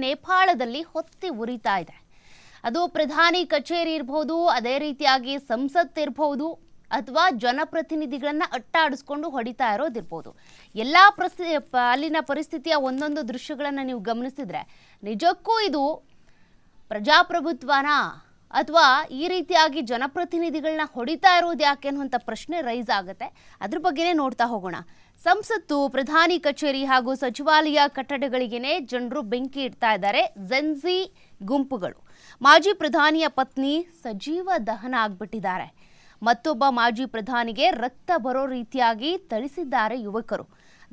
ನೇಪಾಳದಲ್ಲಿ ಹೊತ್ತಿ ಉರಿತಾ ಇದೆ. ಅದು ಪ್ರಧಾನಿ ಕಚೇರಿ ಇರಬಹುದು ಅದೇ ರೀತಿಯಾಗಿ ಸಂಸತ್ ಇರಬಹುದು ಅಥವಾ ಜನಪ್ರತಿನಿಧಿಗಳನ್ನ ಅಟ್ಟಾಡಿಸ್ಕೊಂಡು ಹೊಡಿತಾ ಇರೋದಿರ್ಬೋದು. ಎಲ್ಲಾ ಪ್ರಸ್ತಿ, ಅಲ್ಲಿನ ಪರಿಸ್ಥಿತಿಯ ಒಂದೊಂದು ದೃಶ್ಯಗಳನ್ನ ನೀವು ಗಮನಿಸಿದ್ರೆ ನಿಜಕ್ಕೂ ಇದು ಪ್ರಜಾಪ್ರಭುತ್ವನ ಅಥವಾ ಈ ರೀತಿಯಾಗಿ ಜನಪ್ರತಿನಿಧಿಗಳನ್ನ ಹೊಡಿತಾ ಇರೋದು ಯಾಕೆ ಅನ್ನುವಂಥ ಪ್ರಶ್ನೆ ರೈಸ್ ಆಗುತ್ತೆ. ಅದ್ರ ಬಗ್ಗೆನೇ ನೋಡ್ತಾ ಹೋಗೋಣ. ಸಂಸತ್ತು, ಪ್ರಧಾನಿ ಕಚೇರಿ ಹಾಗೂ ಸಚಿವಾಲಯ ಕಟ್ಟಡಗಳಿಗೇನೆ ಜನರು ಬೆಂಕಿ ಇಡ್ತಾ ಇದ್ದಾರೆ. ಜೆನ್ಸಿ ಗುಂಪುಗಳು. ಮಾಜಿ ಪ್ರಧಾನಿಯ ಪತ್ನಿ ಸಜೀವ ದಹನ ಆಗ್ಬಿಟ್ಟಿದ್ದಾರೆ. ಮತ್ತೊಬ್ಬ ಮಾಜಿ ಪ್ರಧಾನಿಗೆ ರಕ್ತ ಬರೋ ರೀತಿಯಾಗಿ ಥಳಿಸಿದ್ದಾರೆ ಯುವಕರು.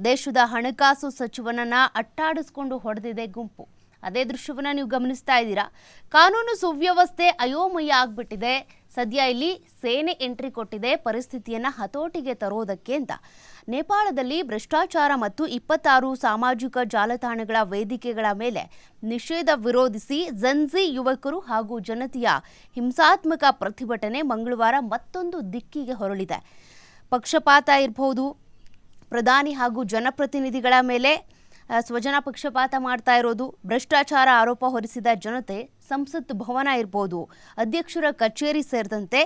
ದೇಶದ ಹಣಕಾಸು ಸಚಿವನನ್ನ ಅಟ್ಟಾಡಿಸ್ಕೊಂಡು ಹೊಡೆದಿದೆ ಗುಂಪು. ಅದೇ ದೃಶ್ಯವನ್ನ ನೀವು ಗಮನಿಸ್ತಾ ಇದ್ದೀರಾ? ಕಾನೂನು ಸುವ್ಯವಸ್ಥೆ ಅಯೋಮಯ ಆಗ್ಬಿಟ್ಟಿದೆ. ಸದ್ಯ ಇಲ್ಲಿ ಸೇನೆ ಎಂಟ್ರಿ ಕೊಟ್ಟಿದೆ, ಪರಿಸ್ಥಿತಿಯನ್ನು ಹತೋಟಿಗೆ ತರೋದಕ್ಕೆ ಅಂತ. ನೇಪಾಳದಲ್ಲಿ ಭ್ರಷ್ಟಾಚಾರ ಮತ್ತು ಇಪ್ಪತ್ತಾರು ಸಾಮಾಜಿಕ ಜಾಲತಾಣಗಳ ವೇದಿಕೆಗಳ ಮೇಲೆ ನಿಷೇಧ ವಿರೋಧಿಸಿ ಜನ್ಜಿ ಯುವಕರು ಹಾಗೂ ಜನತೆಯ ಹಿಂಸಾತ್ಮಕ ಪ್ರತಿಭಟನೆ ಮಂಗಳವಾರ ಮತ್ತೊಂದು ದಿಕ್ಕಿಗೆ ಹೊರಳಿದೆ. ಪಕ್ಷಪಾತ ಇರಬಹುದು ಪ್ರಧಾನಿ ಹಾಗೂ ಜನಪ್ರತಿನಿಧಿಗಳ ಮೇಲೆ ಸ್ವಜನ ಪಕ್ಷಪಾತ ಮಾಡ್ತಾ ಇರೋದು, ಭ್ರಷ್ಟಾಚಾರ ಆರೋಪ ಹೊರಿಸಿದ ಜನತೆ ಸಂಸತ್ ಭವನ ಇರ್ಬೋದು. ಅಧ್ಯಕ್ಷರ ಕಚೇರಿ ಸೇರಿದಂತೆ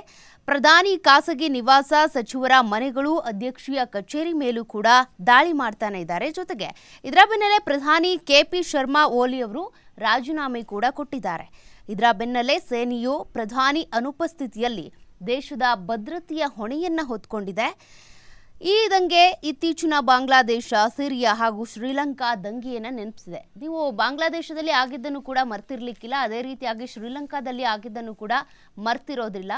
ಪ್ರಧಾನಿ ಖಾಸಗಿ ನಿವಾಸ ಸಚಿವರ ಮನೆಗಳು ಅಧ್ಯಕ್ಷೀಯ ಕಚೇರಿ ಮೇಲೂ ಕೂಡ ದಾಳಿ ಮಾಡ್ತಾನೆ ಇದ್ದಾರೆ. ಜೊತೆಗೆ ಇದರ ಬೆನ್ನಲ್ಲೇ ಪ್ರಧಾನಿ ಕೆ ಪಿ ಶರ್ಮಾ ಓಲಿ ಅವರು ರಾಜೀನಾಮೆ ಕೂಡ ಕೊಟ್ಟಿದ್ದಾರೆ. ಇದರ ಬೆನ್ನಲ್ಲೇ ಸೇನೆಯು ಪ್ರಧಾನಿ ಅನುಪಸ್ಥಿತಿಯಲ್ಲಿ ದೇಶದ ಭದ್ರತೆಯ ಹೊಣೆಯನ್ನ ಹೊತ್ಕೊಂಡಿದೆ. ಈ ದಂಗೆ ಇತ್ತೀಚಿನ ಬಾಂಗ್ಲಾದೇಶ, ಸಿರಿಯಾ ಹಾಗೂ ಶ್ರೀಲಂಕಾ ದಂಗೆಯನ್ನು ನೆನಪಿಸಿದೆ. ನೀವು ಬಾಂಗ್ಲಾದೇಶದಲ್ಲಿ ಆಗಿದ್ದನ್ನು ಕೂಡ ಮರ್ತಿರ್ಲಿಕ್ಕಿಲ್ಲ. ಅದೇ ರೀತಿಯಾಗಿ ಶ್ರೀಲಂಕಾದಲ್ಲಿ ಆಗಿದ್ದನ್ನು ಕೂಡ ಮರ್ತಿರೋದಿಲ್ಲ.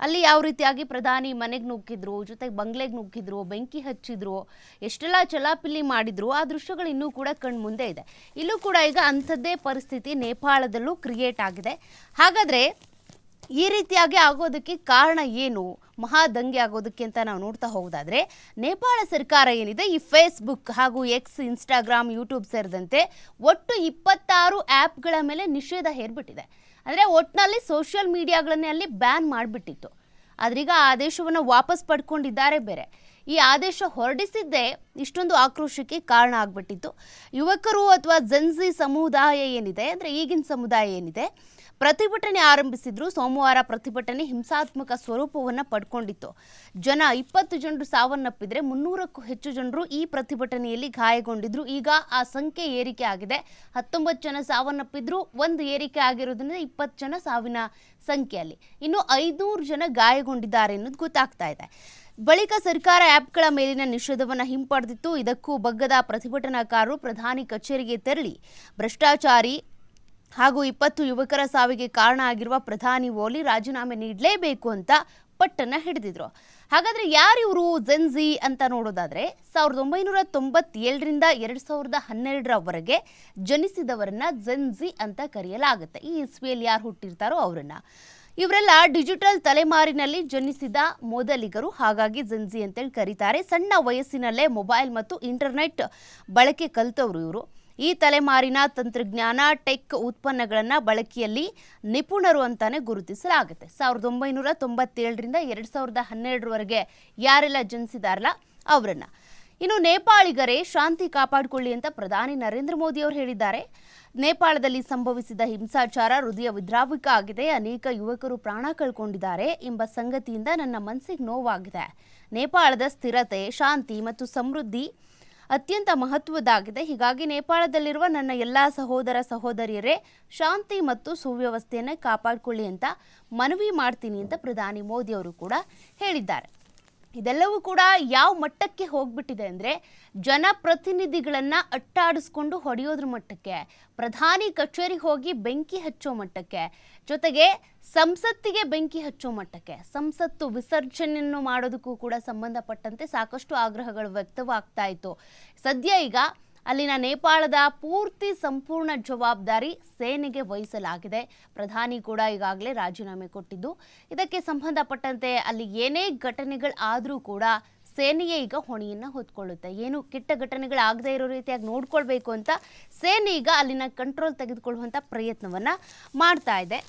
ಅಲ್ಲಿ ಯಾವ ರೀತಿಯಾಗಿ ಪ್ರಧಾನಿ ಮನೆಗೆ ನುಗ್ಗಿದ್ರು, ಜೊತೆಗೆ ಬಂಗ್ಲೆಗೆ ನುಗ್ಗಿದ್ರು, ಬೆಂಕಿ ಹಚ್ಚಿದ್ರು, ಎಷ್ಟೆಲ್ಲ ಚಲಾಪಿಲ್ಲಿ ಮಾಡಿದ್ರು, ಆ ದೃಶ್ಯಗಳು ಇನ್ನೂ ಕೂಡ ಕಣ್ ಮುಂದೆ ಇದೆ. ಇಲ್ಲೂ ಕೂಡ ಈಗ ಅಂಥದ್ದೇ ಪರಿಸ್ಥಿತಿ ನೇಪಾಳದಲ್ಲೂ ಕ್ರಿಯೇಟ್ ಆಗಿದೆ. ಹಾಗಾದ್ರೆ ಈ ರೀತಿಯಾಗಿ ಆಗೋದಕ್ಕೆ ಕಾರಣ ಏನು? ಮಹಾ ದಂಗೆ ಆಗೋದಕ್ಕೆ ಅಂತ ನಾವು ನೋಡ್ತಾ ಹೋಗೋದಾದ್ರೆ, ನೇಪಾಳ ಸರ್ಕಾರ ಏನಿದೆ, ಈ ಫೇಸ್ಬುಕ್ ಹಾಗೂ ಎಕ್ಸ್ ಇನ್ಸ್ಟಾಗ್ರಾಮ್ ಯೂಟ್ಯೂಬ್ ಸೇರಿದಂತೆ ಒಟ್ಟು ಇಪ್ಪತ್ತಾರು ಆ್ಯಪ್ಗಳ ಮೇಲೆ ನಿಷೇಧ ಹೇರ್ಬಿಟ್ಟಿದೆ. ಅಂದರೆ ಒಟ್ಟಿನಲ್ಲಿ ಸೋಷಿಯಲ್ ಮೀಡಿಯಾಗಳನ್ನೇ ಅಲ್ಲಿ ಬ್ಯಾನ್ ಮಾಡಿಬಿಟ್ಟಿತ್ತು. ಆದ್ರೀಗ ಆ ಆದೇಶವನ್ನು ವಾಪಸ್ ಪಡ್ಕೊಂಡಿದ್ದಾರೆ ಬೇರೆ. ಈ ಆದೇಶ ಹೊರಡಿಸಿದ್ದೇ ಇಷ್ಟೊಂದು ಆಕ್ರೋಶಕ್ಕೆ ಕಾರಣ ಆಗ್ಬಿಟ್ಟಿತ್ತು. ಯುವಕರು ಅಥವಾ ಜನ್ಸಿ ಸಮುದಾಯ ಏನಿದೆ, ಅಂದರೆ ಈಗಿನ ಸಮುದಾಯ ಏನಿದೆ ಪ್ರತಿಭಟನೆ ಆರಂಭಿಸಿದ್ರು. ಸೋಮವಾರ ಪ್ರತಿಭಟನೆ ಹಿಂಸಾತ್ಮಕ ಸ್ವರೂಪವನ್ನು ಪಡ್ಕೊಂಡಿತ್ತು. ಜನ ಇಪ್ಪತ್ತು ಜನರು ಸಾವನ್ನಪ್ಪಿದ್ರೆ ಮುನ್ನೂರಕ್ಕೂ ಹೆಚ್ಚು ಜನರು ಈ ಪ್ರತಿಭಟನೆಯಲ್ಲಿ ಗಾಯಗೊಂಡಿದ್ರು. ಈಗ ಆ ಸಂಖ್ಯೆ ಏರಿಕೆ ಆಗಿದೆ. ಹತ್ತೊಂಬತ್ತು ಜನ ಸಾವನ್ನಪ್ಪಿದ್ರು. ಒಂದು ಏರಿಕೆ ಆಗಿರೋದ್ರಿಂದ ಇಪ್ಪತ್ತು ಜನ ಸಾವಿನ ಸಂಖ್ಯೆಯಲ್ಲಿ. ಇನ್ನು ಐದುನೂರು ಜನ ಗಾಯಗೊಂಡಿದ್ದಾರೆ ಅನ್ನೋದು ಗೊತ್ತಾಗ್ತಾ ಇದೆ. ಬಳಿಕ ಸರ್ಕಾರ ಆ್ಯಪ್ಗಳ ಮೇಲಿನ ನಿಷೇಧವನ್ನು ಹಿಂಪಡೆದಿತ್ತು. ಇದಕ್ಕೂ ಬಗ್ಗದ ಪ್ರತಿಭಟನಾಕಾರರು ಪ್ರಧಾನಿ ಕಚೇರಿಗೆ ತೆರಳಿ ಭ್ರಷ್ಟಾಚಾರಿ ಹಾಗೂ ಇಪ್ಪತ್ತು ಯುವಕರ ಸಾವಿಗೆ ಕಾರಣ ಆಗಿರುವ ಪ್ರಧಾನಿ ಓಲಿ ರಾಜೀನಾಮೆ ನೀಡಲೇಬೇಕು ಅಂತ ಪಟ್ಟನ್ನ ಹಿಡಿದಿದ್ರು. ಹಾಗಾದ್ರೆ ಯಾರಿವರು ಜೆನ್ಜಿ ಅಂತ ನೋಡೋದಾದ್ರೆ ಸಾವಿರದ ಒಂಬೈನೂರ ತೊಂಬತ್ತೇಳರಿಂದ ಎರಡು ಸಾವಿರದ ಹನ್ನೆರಡರವರೆಗೆ ಜನಿಸಿದವರನ್ನ ಜೆನ್ಜಿ ಅಂತ ಕರೆಯಲಾಗುತ್ತೆ. ಈ ಇಸ್ವಿಯಲ್ಲಿ ಯಾರು ಹುಟ್ಟಿರ್ತಾರೋ ಅವರನ್ನ. ಇವರೆಲ್ಲ ಡಿಜಿಟಲ್ ತಲೆಮಾರಿನಲ್ಲಿ ಜನಿಸಿದ ಮೊದಲಿಗರು, ಹಾಗಾಗಿ ಜೆನ್ಜಿ ಅಂತೇಳಿ ಕರೀತಾರೆ. ಸಣ್ಣ ವಯಸ್ಸಿನಲ್ಲೇ ಮೊಬೈಲ್ ಮತ್ತು ಇಂಟರ್ನೆಟ್ ಬಳಕೆ ಕಲಿತವರು ಇವರು. ಈ ತಲೆಮಾರಿನ ತಂತ್ರಜ್ಞಾನ, ಟೆಕ್ ಉತ್ಪನ್ನಗಳನ್ನು ಬಳಕೆಯಲ್ಲಿ ನಿಪುಣರು ಅಂತಾನೆ ಗುರುತಿಸಲಾಗುತ್ತೆ. ಸಾವಿರದ ಒಂಬೈನೂರ ತೊಂಬತ್ತೇಳರಿಂದ ಎರಡು ಸಾವಿರದ ಹನ್ನೆರಡರವರೆಗೆ ಯಾರೆಲ್ಲ ಜನಿಸಿದಾರಲ್ಲ ಅವರನ್ನ. ಇನ್ನು ನೇಪಾಳಿಗರೇ ಶಾಂತಿ ಕಾಪಾಡಿಕೊಳ್ಳಿ ಅಂತ ಪ್ರಧಾನಿ ನರೇಂದ್ರ ಮೋದಿ ಅವರು ಹೇಳಿದ್ದಾರೆ. ನೇಪಾಳದಲ್ಲಿ ಸಂಭವಿಸಿದ ಹಿಂಸಾಚಾರ ಹೃದಯ ವಿದ್ರಾವಿಕ ಆಗಿದೆ. ಅನೇಕ ಯುವಕರು ಪ್ರಾಣ ಕಳ್ಕೊಂಡಿದ್ದಾರೆ ಎಂಬ ಸಂಗತಿಯಿಂದ ನನ್ನ ಮನಸ್ಸಿಗೆ ನೋವಾಗಿದೆ. ನೇಪಾಳದ ಸ್ಥಿರತೆ, ಶಾಂತಿ ಮತ್ತು ಸಮೃದ್ಧಿ ಅತ್ಯಂತ ಮಹತ್ವದ್ದಾಗಿದೆ. ಹೀಗಾಗಿ ನೇಪಾಳದಲ್ಲಿರುವ ನನ್ನ ಎಲ್ಲ ಸಹೋದರ ಸಹೋದರಿಯರೇ, ಶಾಂತಿ ಮತ್ತು ಸುವ್ಯವಸ್ಥೆಯನ್ನು ಕಾಪಾಡಿಕೊಳ್ಳಿ ಅಂತ ಮನವಿ ಮಾಡ್ತೀನಿ ಅಂತ ಪ್ರಧಾನಿ ಮೋದಿ ಅವರು ಕೂಡ ಹೇಳಿದ್ದಾರೆ. ಇದೆಲ್ಲವೂ ಕೂಡ ಯಾವ ಮಟ್ಟಕ್ಕೆ ಹೋಗ್ಬಿಟ್ಟಿದೆ ಅಂದರೆ ಜನಪ್ರತಿನಿಧಿಗಳನ್ನ ಅಟ್ಟಾಡಿಸ್ಕೊಂಡು ಹೊಡೆಯೋದ್ರ ಮಟ್ಟಕ್ಕೆ, ಪ್ರಧಾನಿ ಕಚೇರಿಗೆ ಹೋಗಿ ಬೆಂಕಿ ಹಚ್ಚೋ ಮಟ್ಟಕ್ಕೆ, ಜೊತೆಗೆ ಸಂಸತ್ತಿಗೆ ಬೆಂಕಿ ಹಚ್ಚೋ ಮಟ್ಟಕ್ಕೆ, ಸಂಸತ್ತು ವಿಸರ್ಜನೆಯನ್ನು ಮಾಡೋದಕ್ಕೂ ಕೂಡ ಸಂಬಂಧಪಟ್ಟಂತೆ ಸಾಕಷ್ಟು ಆಗ್ರಹಗಳು ವ್ಯಕ್ತವಾಗ್ತಾ ಇತ್ತು. ಸದ್ಯ ಈಗ ಅಲ್ಲಿನ ನೇಪಾಳದ ಪೂರ್ತಿ ಸಂಪೂರ್ಣ ಜವಾಬ್ದಾರಿ ಸೇನೆಗೆ ವಹಿಸಲಾಗಿದೆ. ಪ್ರಧಾನಿ ಕೂಡ ಈಗಾಗಲೇ ರಾಜೀನಾಮೆ ಕೊಟ್ಟಿದ್ದು. ಇದಕ್ಕೆ ಸಂಬಂಧಪಟ್ಟಂತೆ ಅಲ್ಲಿ ಏನೇ ಘಟನೆಗಳಾದರೂ ಕೂಡ ಸೇನೆಯೇ ಈಗ ಹೊಣೆಯನ್ನು ಹೊತ್ಕೊಳ್ಳುತ್ತೆ. ಏನು ಕೆಟ್ಟ ಘಟನೆಗಳಾಗದೇ ಇರೋ ರೀತಿಯಾಗಿ ನೋಡ್ಕೊಳ್ಬೇಕು ಅಂತ ಸೇನೆ ಈಗ ಅಲ್ಲಿನ ಕಂಟ್ರೋಲ್ ತೆಗೆದುಕೊಳ್ಳುವಂಥ ಪ್ರಯತ್ನವನ್ನು ಮಾಡ್ತಾ ಇದೆ.